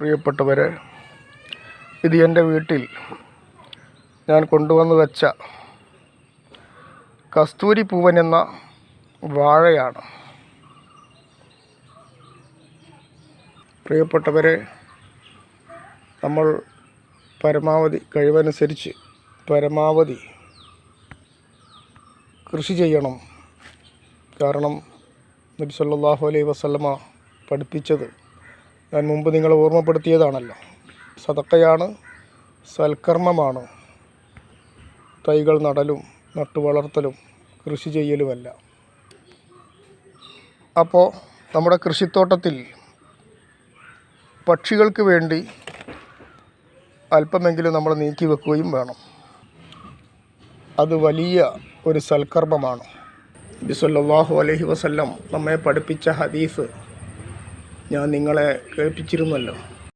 പ്രിയപ്പെട്ടവരെ ഇത് എന്റെ വീട്ടിൽ ഞാൻ കൊണ്ടുവന്ന് വെച്ച കസ്തൂരി പൂവൻ എന്ന വാഴയാണ്. പ്രിയപ്പെട്ടവരെ നമ്മൾ പരമാവധി കഴിവനുസരിച്ച് പരമാവധി കൃഷി ചെയ്യണം. കാരണം നബി സല്ലല്ലാഹു അലൈഹി വസല്ലമ പഠിപ്പിച്ചത് ഞാൻ മുമ്പ് നിങ്ങളെ ഓർമ്മപ്പെടുത്തിയതാണല്ലോ. സതക്കയാണ് സൽക്കർമ്മമാണ്. തൈകൾ നടലും നട്ടുവളർത്തലും കൃഷി ചെയ്യലുമല്ല. അപ്പോൾ നമ്മുടെ കൃഷിത്തോട്ടത്തിൽ പക്ഷികൾക്ക് വേണ്ടി അല്പമെങ്കിലും നമ്മൾ നീക്കി വെക്കുകയും വേണം. അത് വലിയ ഒരു സൽക്കർമ്മമാണ്. നബി സല്ലല്ലാഹു അലൈഹി വസല്ലം നമ്മെ പഠിപ്പിച്ച ഹദീസ് ഞാൻ നിങ്ങളെ കേൾപ്പിച്ചിരുന്നല്ലോ.